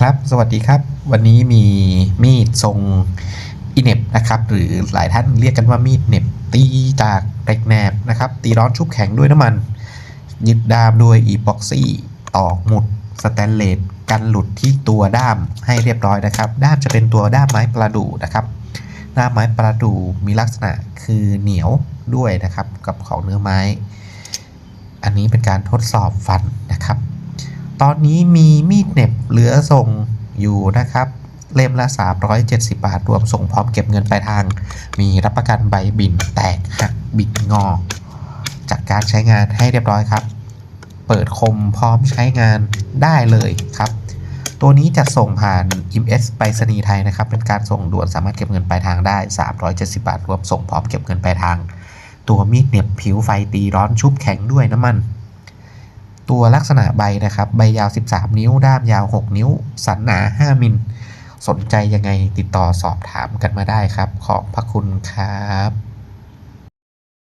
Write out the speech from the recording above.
ครับ สวัสดีครับ วันนี้มีมีดทรงอิเน็บนะครับ หรือหลายท่านเรียกกันว่ามีดเหน็บตีจากเหล็กแหนบนะครับ ตีร้อนชุบแข็งด้วยน้ำมัน ยึดด้ามด้วยอีพ็อกซี่ตอกหมุดสแตนเลสกันหลุดที่ตัวด้ามให้เรียบร้อยนะครับ ด้ามจะเป็นตัวด้ามไม้ประดู่นะครับ ด้ามไม้ประดู่มีลักษณะคือเหนียวด้วยนะครับ กับของเนื้อไม้ อันนี้เป็นการทดสอบฟันนะครับ ตอนนี้มีมีดเหน็บ ส่งอยู่นะครับ เล่มละ 370 บาท รวมส่งพร้อมเก็บเงินปลายทาง มีรับประกันใบบินแตกหักบิดงอจากการใช้งานให้เรียบร้อยครับ เปิดคมพร้อมใช้งานได้เลยครับ ตัวนี้จะส่งผ่าน MS ไปรษณีย์ไทยนะครับ เป็นการส่งด่วนสามารถเก็บเงินปลายทางได้ 370 บาท รวมส่งพร้อมเก็บเงินปลายทาง ตัวมีดเหน็บผิวไฟตีร้อนชุบแข็งด้วยน้ำมัน ตัวลักษณะใบนะครับ ใบยาว 13 นิ้ว ด้ามยาว 6 นิ้ว สันหนา 5 มิล สนใจยังไงติดต่อสอบถามกันมาได้ครับ ขอบพระคุณครับ